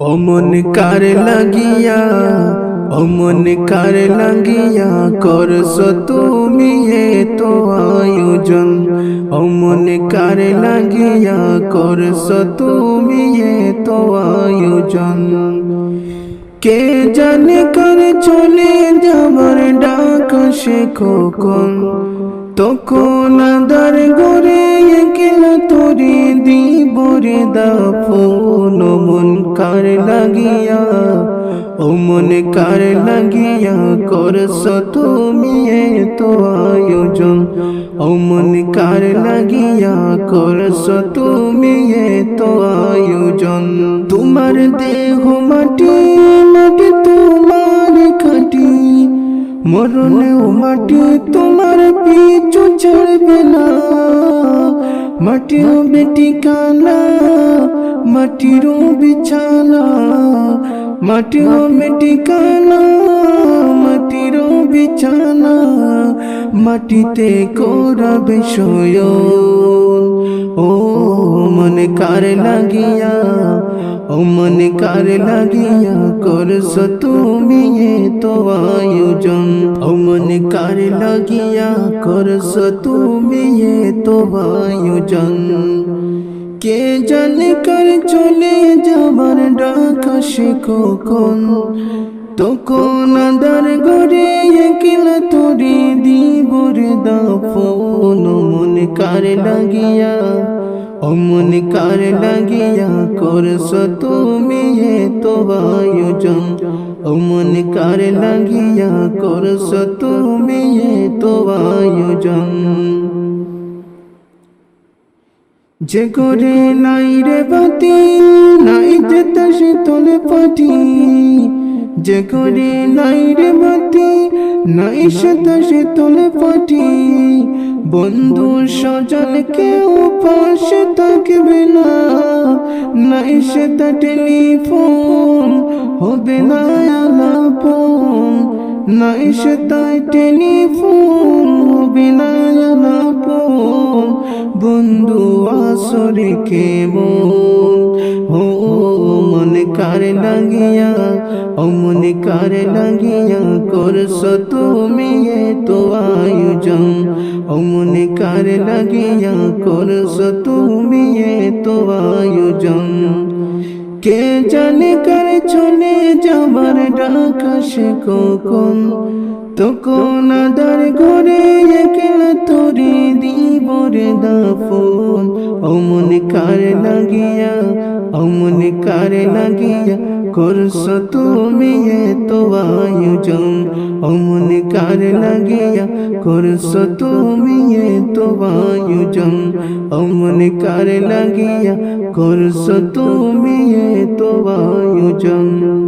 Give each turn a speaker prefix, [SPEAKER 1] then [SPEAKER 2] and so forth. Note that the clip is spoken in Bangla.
[SPEAKER 1] অমন কার লাগিয়া অমন কার লাগিয়া করস তুমি তো আয়োজন। অমন কার লাগিয়া করস তুমি তো আয়োজন। কে জানে কার চলে যাবার ডাক সে কখন? তখন আদার গরে একলা তোরে দিবরে কার লাগিয়া, ও মনে কার লাগিয়া করস তুমি তো আয়োজন? ও মনে কার লাগিয়া করস তুমি তো আয়োজন? তোমার দেহ মাটি মাটি তোমার খাটি। মরণে ও মাটি তোমার পিছু ছাড়বে না। মাটিও বেটি কানা মাটিরও বিছানা মাটিও বেটি কানা মাটিরও বিছানা, মাটিতে করাবে শয়ন। ও মনে কার লাগিয়া, ও মনে কার লাগিয়া করস তুমি তো আয়োজন। ও মনে কার লাগিয়া করস তুমি তো আয়োজন। কে জানে কার চলে যাবার ডাক সে কখন? তখন আদার গরে একলা তোরে দিবরে দাফন। মনে কার লাগিয়া অমন কার লাগিয়া করস তুমি তো আয়োজন। অমন কার লাগিয়া করস তুমি তো আয়োজন। যে করে নাই রে বাতি, নাই যে সে তোলে পাটি। যে করে নাই রে বাতি, নাই সে সে তোলে পাটি। বন্ধু সজন কেউ পাশে থাকবে না, নাই সে টেলিফোন হবে না আলাপন নাই সে টেলিফোন হবে না আলাপন বন্ধু আসরে কেমন ও মনে কার লাগিয়া ও মনে কার লাগিয়া করস তুমি তো আয়োজন, ও মনে কার লাগিয়া করস তুমি তো আয়োজন। কে জানে কার চলে যাবার ডাক সে কখন, তখন আদার ঘরে একলা তোরে দিবরে দাফন। অমন করস তুমি তো আয়োজন। অমন কার লাগিয়া করছ তুমি তো আয়োজন। অমন কার লাগিয়া করছ তুমি তো আয়োজন।